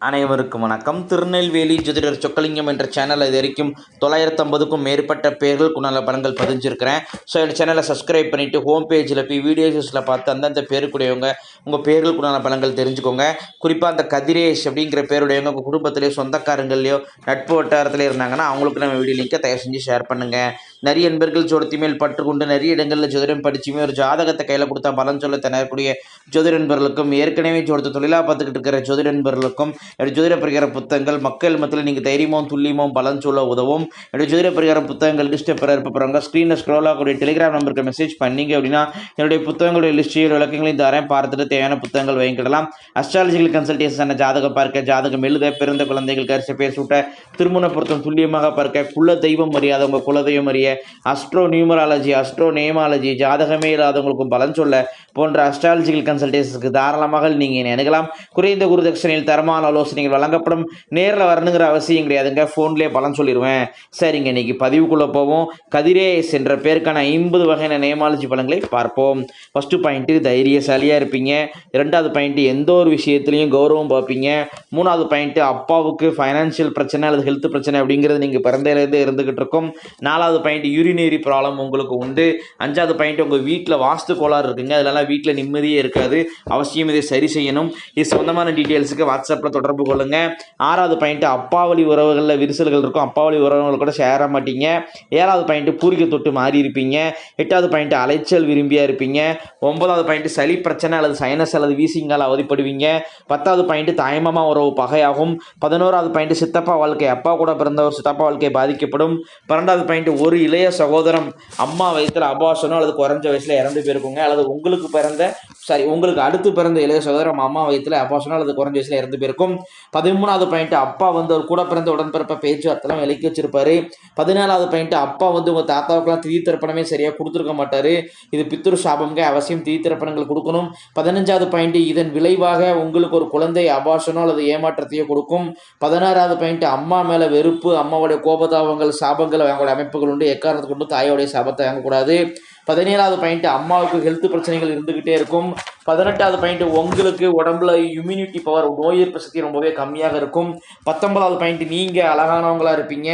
அனைவருக்கும் வணக்கம். திருநெல்வேலி ஜோதிடர் சொக்கலிங்கம் என்ற சேனல் இது வரைக்கும் தொள்ளாயிரத்து ஐம்பதுக்கும் மேற்பட்ட பேர்கள் குணால பலன்கள் பதிஞ்சிருக்கிறேன். ஸோ என் சேனலை சப்ஸ்கிரைப் பண்ணிவிட்டு ஹோம் பேஜில் போய் வீடியோஸில் பார்த்து அந்தந்த பேருக்குடையவங்க உங்கள் பேர்கள் குணால பலன்கள் தெரிஞ்சுக்கோங்க. குறிப்பாக அந்த கதிரேஷ் அப்படிங்கிற பேருடையவங்க உங்கள் குடும்பத்திலேயோ சொந்தக்காரங்களையோ நட்பு வட்டாரத்தில் இருந்தாங்கன்னா அவங்களுக்கு நம்ம வீடியோ லிங்கை தயவு செஞ்சு ஷேர் பண்ணுங்கள் நிறைய நண்பர்கள் ஜோடத்தி மேல் பற்றுக்கொண்டு நிறைய இடங்களில் ஜோதிடம் படிச்சுமே ஒரு ஜாதகத்தை கையில் கொடுத்தா பலன் சொல்ல திணறக்கூடிய ஜோதிட நண்பர்களுக்கும் ஏற்கனவே ஜோடத்தை தொழிலாக பார்த்துக்கிட்டு இருக்கிற ஜோதிட நண்பர்களுக்கும் என்னுடைய ஜோதிட பிரகார புத்தகங்கள் மக்கள் மத்தியில் நீங்கள் தைரியமும் துல்லியமும் பலன் சொல்ல உதவும். என்னுடைய ஜோதிட பிரகார புத்தகங்கள் லிஸ்ட்டை பெற இருப்பவங்க ஸ்க்ரீனில் ஸ்க்ரோல் ஆகக்கூடிய டெலிகிராம் நம்பருக்கு மெசேஜ் பண்ணீங்க அப்படின்னா என்னுடைய புத்தகங்களுடைய லிஸ்ட்டையும் விளக்கங்களையும் தரேன். பார்த்துட்டு தேவையான புத்தகங்கள் வாங்கிக்கிடலாம். அஸ்ட்ராலஜிக்கல் கன்சல்டேஷன் ஜாதகம் பார்க்க ஜாதகம் எழுத பிறந்த குழந்தைகள் கரிசை பேர் சூட்ட திருமண பொருத்தம் துல்லியமாக பார்க்க குல தெய்வம் அறியாதவங்க குலதெய்வம் அறிய அஸ்ட்ரோ நியூமராலஜி அஸ்ட்ரோ நேமாலஜி ஜாதகமே இல்லாதவங்களுக்கும் பலன் சொல்ல போன்ற அஸ்ட்ராலஜிக்கல் கன்சல்டேஷனுக்கு தாராளமாக நீங்கள் அணுகலாம். குறைந்த குருதட்சணையில் தரமான ஆலோசனைகள் வழங்கப்படும். நேரில் வரணுங்கிற அவசியம் கிடையாதுங்க. ஃபோன்லேயே பலன் சொல்லிடுவேன் சரிங்க இன்னைக்கு பதிவுக்குள்ளே போவோம். கதிரே என்ற பேருக்கான ஐம்பது வகையான நேமாலஜி பலன்களை பார்ப்போம். ஃபஸ்ட்டு பாயிண்ட்டு தைரியசாலியாக இருப்பீங்க. இரண்டாவது பாயிண்ட்டு எந்த ஒரு விஷயத்துலையும் கௌரவம் பார்ப்பீங்க. மூணாவது பாயிண்ட்டு அப்பாவுக்கு ஃபைனான்ஷியல் பிரச்சனை அல்லது ஹெல்த் பிரச்சனை அப்படிங்கிறது நீங்கள் பிறந்தையிலேருந்து இருந்துகிட்டு இருக்கும். நாலாவது பாயிண்ட் யூரினரி ப்ராப்ளம் உங்களுக்கு உண்டு. அஞ்சாவது பாயிண்ட் உங்கள் வீட்டில் வாஸ்து கோளாறு இருக்குங்க. அதெல்லாம் வீட்டில் நிம்மதியே இருக்காது. அவசியம் இதை சரி செய்யணும். இது சொந்தமான டீட்டெயில்ஸுக்கு வாட்ஸ்அப்பில் தொடர்பு கொள்ளுங்கள் ஆறாவது பாயிண்ட் அப்பாவளி உறவுகளில் விரிசல்கள் இருக்கும். அப்பாவளி உறவுகள் கூட சேர மாட்டீங்க. ஏழாவது பாயிண்ட் பூரிக்கை தொட்டு மாறி இருப்பீங்க. எட்டாவது பாயிண்ட் அலைச்சல் விரும்பியாக இருப்பீங்க. ஒன்பதாவது பாயிண்ட் சளி பிரச்சனை அல்லது சைனஸ் அல்லது வீசிங்கால் அவதிப்படுவீங்க. பத்தாவது பாயிண்ட் தாய்மாமா உறவு பகையாகும். பதினோராவது பாயிண்ட் சித்தப்பா வாழ்க்கை அப்பா கூட பிறந்த ஒரு சித்தப்பா வாழ்க்கை பாதிக்கப்படும். பன்னெண்டாவது பாயிண்ட் ஒரு இளைய சகோதரம் அம்மா வயசில் அபாசனோ அல்லது குறைஞ்ச வயசில் இறந்து போயிருக்குங்க. அல்லது உங்களுக்கு பிறந்த சாரி உங்களுக்கு அடுத்து பிறந்த இளைய சகோதரம் அம்மா வயசில் அபாசனோ அல்லது குறைஞ்ச வயசில் இறந்து போயிருக்கும். பதிமூணாவது பாயிண்ட் அப்பா வந்து ஒரு கூட பிறந்த உடன்பிறப்ப பேச்சுவார்த்தைலாம் விலக்கி வச்சிருப்பாரு. பதினாலாவது பாயிண்ட் அப்பா வந்து உங்கள் தாத்தாவுக்குலாம் திதி திருப்பணமே சரியாக கொடுத்துருக்க மாட்டார். இது பித்துரு சாபம்ங்க அவசியம் திதி திருப்பணங்கள் கொடுக்கணும். பதினஞ்சாவது பாயிண்ட் இதன் விளைவாக உங்களுக்கு ஒரு குழந்தை அபாசனோ அல்லது ஏமாற்றத்தையோ கொடுக்கும். பதினாறாவது பாயிண்ட் அம்மா மேலே வெறுப்பு அம்மாவுடைய கோபதாபங்கள் சாபங்கள் அவங்களுடைய அமைப்புகள் உண்டு. எக்காரணத்தை கொண்டு தாயோடைய சாபத்தை வாங்கக்கூடாது. பதினேழாவது பாயிண்ட் அம்மாவுக்கு ஹெல்த் பிரச்சனைகள் இருந்துக்கிட்டே இருக்கும். பதினெட்டாவது பாயிண்ட் உங்களுக்கு உடம்புல இம்யூனிட்டி பவர் நோய் எதிர்ப்பு சக்தி ரொம்பவே கம்மியாக இருக்கும். பத்தொன்பதாவது பாயிண்ட் நீங்கள் அழகானவங்களாக இருப்பீங்க.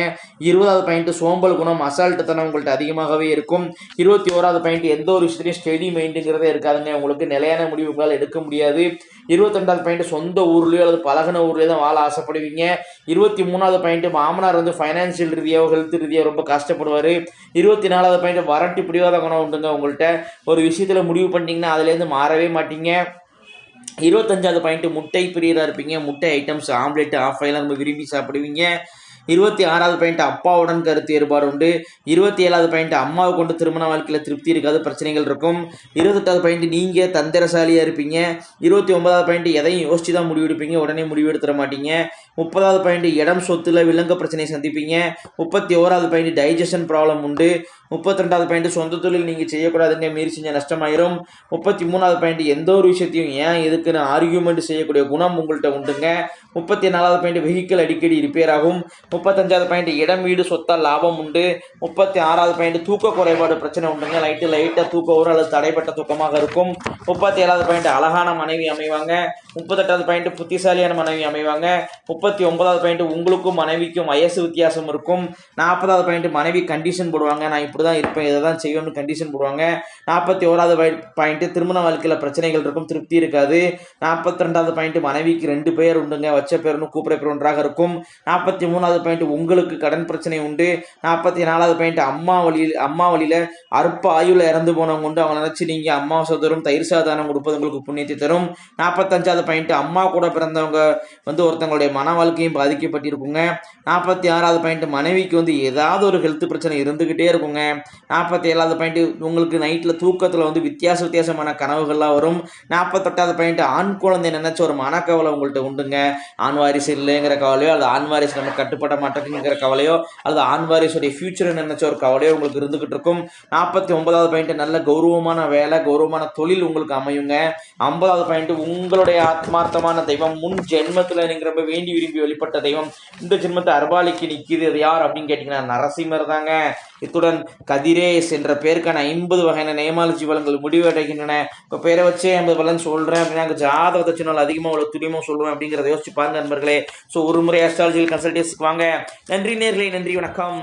இருபதாவது பாயிண்ட் சோம்பல் குணம் அசால்ட்டுத்தனம் உங்கள்கிட்ட அதிகமாகவே இருக்கும். இருபத்தி ஓராவது பாயிண்ட் எந்த ஒரு விஷயத்துலையும் ஸ்டெடி மைண்டுங்கிறதே இருக்காதுங்க. உங்களுக்கு நிலையான முடிவுகளால் எடுக்க முடியாது. இருபத்தெண்டாவது பாயிண்ட் சொந்த ஊர்லேயோ அல்லது பழகின ஊர்லேயோ தான் வாழ ஆசைப்படுவீங்க. இருபத்தி மூணாவது பாயிண்ட் மாமனார் வந்து ஃபைனான்சியல் ரீதியாக ஹெல்த் ரீதியாக ரொம்ப கஷ்டப்படுவார். இருபத்தி நாலாவது பாயிண்ட் வரட்டு பிடிவாத குணம் உண்டுங்க உங்கள்கிட்ட ஒரு விஷயத்தில் முடிவு பண்ணிட்டீங்கன்னா அதுலேருந்து மாறவே மாட்டீங்க. இருபத்தஞ்சாவது பாயிண்ட் முட்டை பிரியராக இருப்பீங்க. முட்டை ஐட்டம்ஸ் ஆம்லெட் ஆஃப் ஆயில் ரொம்ப விரும்பி சாப்பிடுவீங்க. இருபத்தி ஆறாவது பாயிண்ட் அப்பாவுடன் கருத்து ஏற்பாடு உண்டு. இருபத்தி ஏழாவது பாயிண்ட் அம்மாவை கொண்டு திருமண வாழ்க்கையில் திருப்தி இருக்காது பிரச்சனைகள் இருக்கும். இருபத்தெட்டாவது பாயிண்ட் நீங்கள் தந்திரசாலியாக இருப்பீங்க. இருபத்தி ஒன்பதாவது பாயிண்ட் எதையும் யோசிச்சு தான் முடிவெடுப்பீங்க. உடனே முடிவெடுத்துட மாட்டீங்க. முப்பதாவது பாயிண்ட் இடம் சொத்துல விலங்கு பிரச்சனையை சந்திப்பீங்க. முப்பத்தி ஓராவது பாயிண்ட் டைஜஷன் ப்ராப்ளம் உண்டு. முப்பத்தி ரெண்டாவது பாயிண்ட் சொந்த தொழில் நீங்கள் செய்யக்கூடாதுங்க. மீறி செஞ்ச நஷ்டமாயிரும். முப்பத்தி மூணாவது பாயிண்ட் எந்த ஒரு விஷயத்தையும் ஏன் எதுக்குன்னு ஆர்கியூமெண்ட் செய்யக்கூடிய குணம் உங்கள்கிட்ட உண்டுங்க. முப்பத்தி நாலாவது பாயிண்ட் வெஹிக்கிள் அடிக்கடி ரிப்பேர் ஆகும். முப்பத்தஞ்சாவது பாயிண்ட் இடம் வீடு சொத்தால் லாபம் உண்டு. முப்பத்தி ஆறாவது பாயிண்ட் தூக்க குறைபாடு பிரச்சனை உண்டுங்க. லைட்டு லைட்டாக தூக்கம் ஒரு அல்லது தடைப்பட்ட தூக்கமாக இருக்கும். முப்பத்தி ஏழாவது பாயிண்ட் அழகான மனைவி அமைவாங்க. முப்பத்தெட்டாவது பாயிண்ட் புத்திசாலியான மனைவி அமைவாங்க. முப்பத்தி ஒன்பதாவது பாயிண்ட் உங்களுக்கும் மனைவிக்கும் வயசு வித்தியாசம் இருக்கும். நாற்பதாவது பாயிண்ட் மனைவி கண்டிஷன் போடுவாங்க. நான் இப்படி தான் இருப்பேன் இதை தான் செய்வேன்னு கண்டிஷன் போடுவாங்க. நாற்பத்தி ஓராவது பாயிண்ட் திருமண வாழ்க்கையில் பிரச்சனைகள் இருக்கும் திருப்தி இருக்காது. நாற்பத்தி ரெண்டாவது பாயிண்ட் மனைவிக்கு ரெண்டு பேர் உண்டுங்க வச்ச பேர்னு கூப்பிட பேர் ஒன்றாக இருக்கும். நாற்பத்தி மூணாவது பாயிண்ட் உங்களுக்கு கடன் பிரச்சனை உண்டு. நாற்பத்தி நாலாவது பாயிண்ட் அம்மா வழியில் அம்மா வழியில் அற்ப ஆயுளில் இறந்து போனவங்க உண்டு. அவங்க நினச்சி நீங்கள் அம்மா சோதரும் தயிர் சாதானம் கொடுப்பது உங்களுக்கு புண்ணியத்தை தரும். நாற்பத்தஞ்சாவது பாயிண்ட் அம்மா கூட பிறந்தவங்க வந்து ஒருத்தங்களுடைய மன வாழ்க்கையும் பாதிக்கப்பட்டிருக்குங்க. நாற்பத்தி ஆறாவது பாயிண்ட் மனைவிக்கு வந்து ஏதாவது ஒரு ஹெல்த் பிரச்சனை இருந்துக்கிட்டே இருக்குங்க. நாற்பத்தி ஏழாவது பாயிண்ட் உங்களுக்கு நைட்டில் தூக்கத்தில் வந்து வித்தியாச வித்தியாசமான கனவுகள்லாம் வரும். நாற்பத்தெட்டாவது பாயிண்ட் ஆண் குழந்தை நினச்ச ஒரு மனக்கவலை உங்கள்கிட்ட உண்டுங்க. ஆண் வாரிசு இல்லைங்கிற கவலையோ அல்லது ஆண் வாரிசு நம்ம கட்டுப்பட மாட்டேங்குங்கிற கவலையோ அல்லது ஆண் வாரிசுடைய ஃபியூச்சரை நினைச்ச ஒரு கவலையோ உங்களுக்கு இருந்துகிட்டு இருக்கும். நாற்பத்தி ஒன்பதாவது பாயிண்ட் நல்ல கௌரவமான வேலை கௌரவமான தொழில் உங்களுக்கு அமையுங்க. ஐம்பதாவது பாயிண்ட் உங்களுடைய ஆத்மார்த்தமான தெய்வம் முன் ஜென்மத்தில் நீங்கள் ரொம்ப வேண்டி விரும்பி வெளிப்பட்ட தெய்வம் இந்த ஜென்மத்தை அர்பாலிக்கு நிற்கிது அது யார் அப்படின்னு கேட்டிங்கன்னா நரசிம்மர் தாங்க. இத்துடன் கதிரேஸ் என்ற பேருக்கான ஐம்பது வகையான நேமாலஜி பலன்கள் முடிவடைகின்றன. இப்போ பேரை வச்சே ஐம்பது பலன் சொல்கிறேன் அப்படின்னா அங்கே ஜாதகத்தை சொன்னால் அதிகமாக உள்ள துணியமாக சொல்லுவேன் அப்படிங்கிறத யோசிச்சு பாருங்க நண்பர்களே. ஸோ ஒரு முறை அஸ்ட்ராலஜியில் கன்சல்டேஷனுக்கு வாங்க. நன்றி நேர்களே நன்றி வணக்கம்.